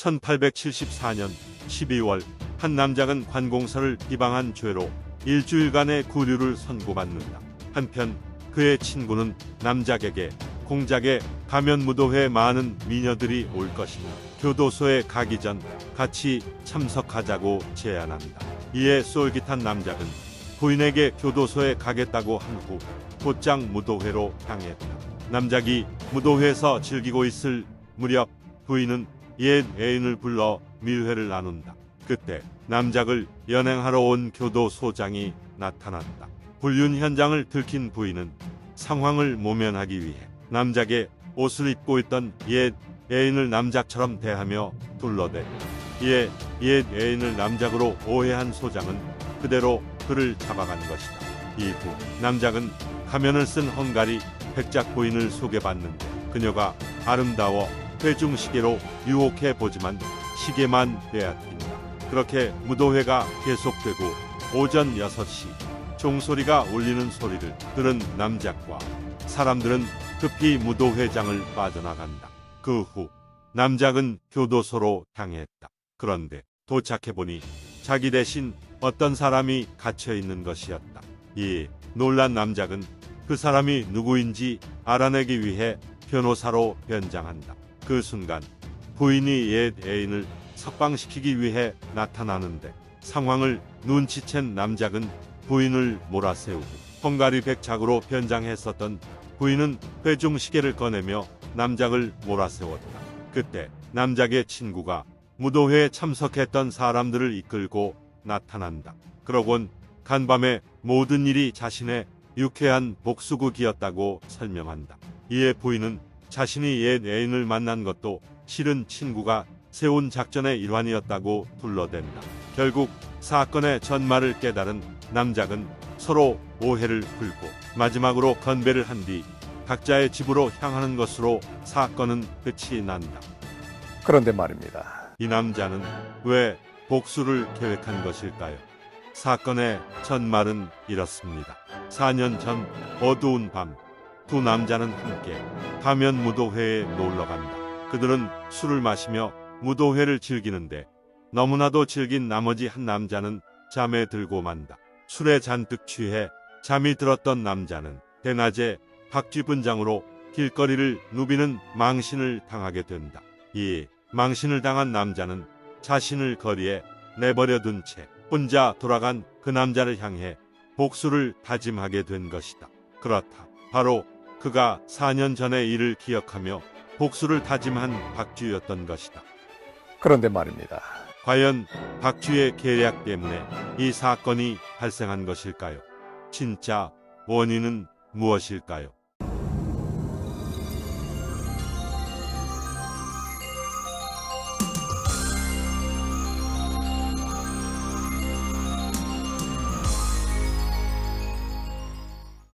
1874년 12월 한 남작은 관공서를 비방한 죄로 일주일간의 구류를 선고받는다. 한편 그의 친구는 남작에게 공작에 가면 무도회에 많은 미녀들이 올 것이니 교도소에 가기 전 같이 참석하자고 제안한다. 이에 쏠깃한 남작은 부인에게 교도소에 가겠다고 한 후 곧장 무도회로 향했다. 남작이 무도회에서 즐기고 있을 무렵 부인은 옛 애인을 불러 밀회를 나눈다. 그때 남작을 연행하러 온 교도소장이 나타났다. 불륜 현장을 들킨 부인은 상황을 모면하기 위해 남작의 옷을 입고 있던 옛 애인을 남작처럼 대하며 둘러댔다. 이에 옛 애인을 남작으로 오해한 소장은 그대로 그를 잡아간 것이다. 이후 남작은 가면을 쓴 헝가리 백작 부인을 소개받는데 그녀가 아름다워 회중시계로 유혹해 보지만 시계만 빼앗긴다. 그렇게 무도회가 계속되고 오전 6시 종소리가 울리는 소리를 들은 남작과 사람들은 급히 무도회장을 빠져나간다. 그 후 남작은 교도소로 향했다. 그런데 도착해보니 자기 대신 어떤 사람이 갇혀 있는 것이었다. 이 놀란 남작은 그 사람이 누구인지 알아내기 위해 변호사로 변장한다. 그 순간 부인이 옛 애인을 석방시키기 위해 나타나는데 상황을 눈치챈 남작은 부인을 몰아세우고 헝가리 백작으로 변장했었던 부인은 회중 시계를 꺼내며 남작을 몰아세웠다. 그때 남작의 친구가 무도회에 참석했던 사람들을 이끌고 나타난다. 그러곤 간밤에 모든 일이 자신의 유쾌한 복수극이었다고 설명한다. 이에 부인은 자신이 옛 애인을 만난 것도 실은 친구가 세운 작전의 일환이었다고 둘러댄다. 결국 사건의 전말을 깨달은 남작은 서로 오해를 풀고 마지막으로 건배를 한 뒤 각자의 집으로 향하는 것으로 사건은 끝이 난다. 그런데 말입니다. 이 남자는 왜 복수를 계획한 것일까요? 사건의 전말은 이렇습니다. 4년 전 어두운 밤, 두 남자는 함께 가면 무도회에 놀러 간다. 그들은 술을 마시며 무도회를 즐기는데 너무나도 즐긴 나머지 한 남자는 잠에 들고 만다. 술에 잔뜩 취해 잠이 들었던 남자는 대낮에 박쥐분장으로 길거리를 누비는 망신을 당하게 된다. 이 망신을 당한 남자는 자신을 거리에 내버려 둔 채 혼자 돌아간 그 남자를 향해 복수를 다짐하게 된 것이다. 그렇다. 바로 그가 4년 전의 일을 기억하며 복수를 다짐한 박쥐였던 것이다. 그런데 말입니다. 과연 박쥐의 계략 때문에 이 사건이 발생한 것일까요? 진짜 원인은 무엇일까요?